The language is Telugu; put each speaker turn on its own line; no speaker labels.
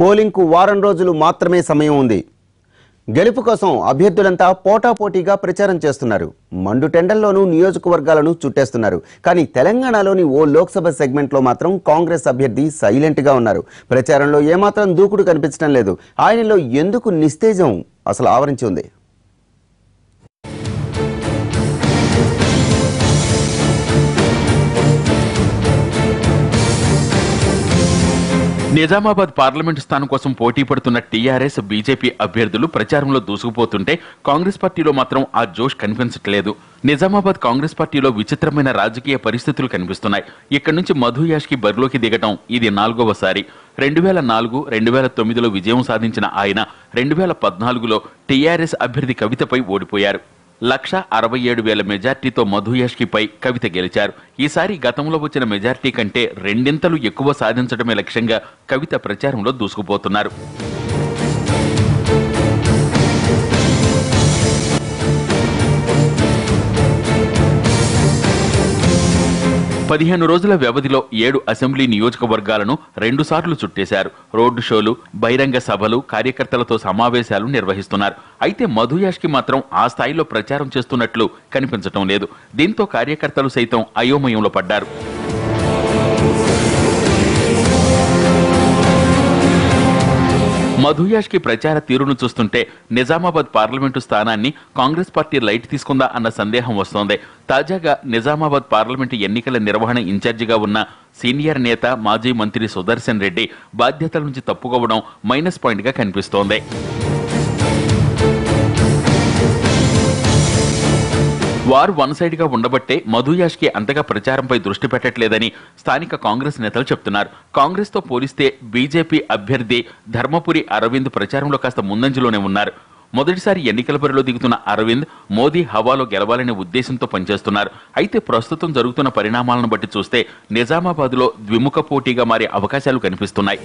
పోలింగ్కు వారం రోజులు మాత్రమే సమయం ఉంది. గెలుపు కోసం అభ్యర్థులంతా పోటాపోటీగా ప్రచారం చేస్తున్నారు. మండు టెండల్లోనూ నియోజకవర్గాలను చుట్టేస్తున్నారు. కానీ తెలంగాణలోని ఓ లోక్సభ సెగ్మెంట్లో మాత్రం కాంగ్రెస్ అభ్యర్థి సైలెంట్గా ఉన్నారు. ప్రచారంలో ఏమాత్రం దూకుడు కనిపించడం లేదు. ఆయనలో ఎందుకు నిస్తేజం అసలు ఆవరించి ఉంది?
నిజామాబాద్ పార్లమెంట్ స్థానం కోసం పోటీ పడుతున్న టీఆర్ఎస్ బీజేపీ అభ్యర్థులు ప్రచారంలో దూసుకుపోతుంటే కాంగ్రెస్ పార్టీలో మాత్రం ఆ జోష్ కనిపించట్లేదు. నిజామాబాద్ కాంగ్రెస్ పార్టీలో విచిత్రమైన రాజకీయ పరిస్థితులు కనిపిస్తున్నాయి. ఇక్కడి నుంచి మధు యాష్కి బరిలోకి దిగటం ఇది నాలుగవసారి. రెండు వేల నాలుగు రెండు వేల తొమ్మిదిలో విజయం సాధించిన ఆయన రెండు వేల పద్నాలుగులో టీఆర్ఎస్ అభ్యర్థి కవితపై ఓడిపోయారు. లక్ష అరవై ఏడు వేల మెజార్టీతో మధుయష్కిపై కవిత గెలిచారు. ఈసారి గతంలో వచ్చిన మెజార్టీ కంటే రెండింతలు ఎక్కువ సాధించడమే లక్ష్యంగా కవిత ప్రచారంలో దూసుకుపోతున్నారు. పదిహేను రోజుల వ్యవధిలో ఏడు అసెంబ్లీ నియోజకవర్గాలను రెండుసార్లు చుట్టేశారు. రోడ్డు షోలు బహిరంగ సభలు కార్యకర్తలతో సమావేశాలు నిర్వహిస్తున్నారు. అయితే మధుయాష్కి మాత్రం ఆ స్థాయిలో ప్రచారం చేస్తున్నట్లు కనిపించటం లేదు. దీంతో కార్యకర్తలు సైతం అయోమయంలో పడ్డారు. మధుయాష్కి ప్రచార తీరును చూస్తుంటే నిజామాబాద్ పార్లమెంటు స్థానాన్ని కాంగ్రెస్ పార్టీ లైట్ తీసుకుందా అన్న సందేహం వస్తోంది. తాజాగా నిజామాబాద్ పార్లమెంటు ఎన్నికల నిర్వహణ ఇన్ఛార్జిగా ఉన్న సీనియర్ నేత మాజీ మంత్రి సుదర్శన్ రెడ్డి బాధ్యతల నుంచి తప్పుకోవడం మైనస్ పాయింట్గా కనిపిస్తోంది. వారు వన్ సైడ్గా ఉండబట్టే మధు యాష్కి అంతగా ప్రచారంపై దృష్టి పెట్టట్లేదని స్థానిక కాంగ్రెస్ నేతలు చెప్తున్నారు. కాంగ్రెస్తో పోలిస్తే బీజేపీ అభ్యర్థి ధర్మపురి అరవింద్ ప్రచారంలో కాస్త ముందంజలోనే ఉన్నారు. మొదటిసారి ఎన్నికల బరిలో దిగుతున్న అరవింద్ మోదీ హవాలో గెలవాలనే ఉద్దేశంతో పనిచేస్తున్నారు. అయితే ప్రస్తుతం జరుగుతున్న పరిణామాలను బట్టి చూస్తే నిజామాబాద్లో ద్విముఖ పోటీగా మారే అవకాశాలు కనిపిస్తున్నాయి.